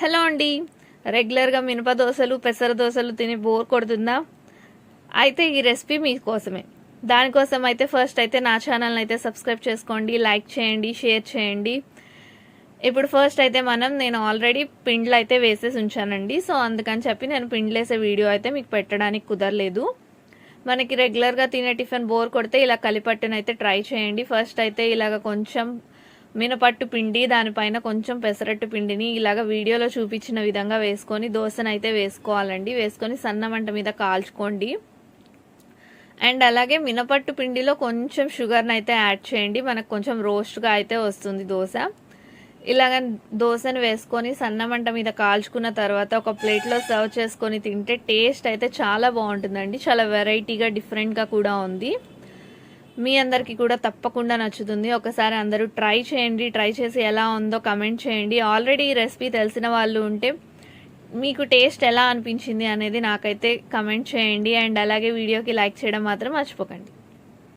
Hello అండి. రెగ్యులర్గా మినప దోశలు పెసర దోశలు తిని బోర్ కొడుతుందా? అయితే ఈ రెసిపీ మీకోసమే దానికోసం అయితే ఫస్ట్ అయితే నా ఛానల్ని అయితే సబ్స్క్రైబ్ చేసుకోండి లైక్ చేయండి షేర్ చేయండి. ఇప్పుడు ఫస్ట్ అయితే మనం నేను ఆల్రెడీ పిండ్లు అయితే వేసేసి ఉంచానండి. సో అందుకని చెప్పి నేను పిండ్లేసే వీడియో అయితే మీకు పెట్టడానికి కుదరలేదు. మనకి రెగ్యులర్గా తినే టిఫిన్ బోర్ కొడితే ఇలా కలిపట్టునైతే ట్రై చేయండి. ఫస్ట్ అయితే ఇలాగ కొంచెం మినపట్టు పిండి దానిపైన కొంచెం పెసరట్టు పిండిని ఇలాగ వీడియోలో చూపించిన విధంగా వేసుకొని దోశనైతే వేసుకోవాలండి. వేసుకొని సన్న మంట మీద కాల్చుకోండి. అండ్ అలాగే మినపట్టు పిండిలో కొంచెం షుగర్ని అయితే యాడ్ చేయండి. మనకు కొంచెం రోస్ట్గా అయితే వస్తుంది దోశ. ఇలాగ దోశను వేసుకొని సన్న మంట మీద కాల్చుకున్న తర్వాత ఒక ప్లేట్లో సర్వ్ చేసుకొని తింటే టేస్ట్ అయితే చాలా బాగుంటుందండి. చాలా వెరైటీగా డిఫరెంట్గా కూడా ఉంది. మీ అందరికీ కూడా తప్పకుండా నచ్చుతుంది. ఒకసారి అందరూ ట్రై చేయండి. ట్రై చేసి ఎలా ఉందో కమెంట్ చేయండి. ఆల్రెడీ ఈ రెసిపీ తెలిసిన వాళ్ళు ఉంటే మీకు టేస్ట్ ఎలా అనిపించింది అనేది నాకైతే కమెంట్ చేయండి. అండ్ అలాగే వీడియోకి లైక్ చేయడం మాత్రం మర్చిపోకండి.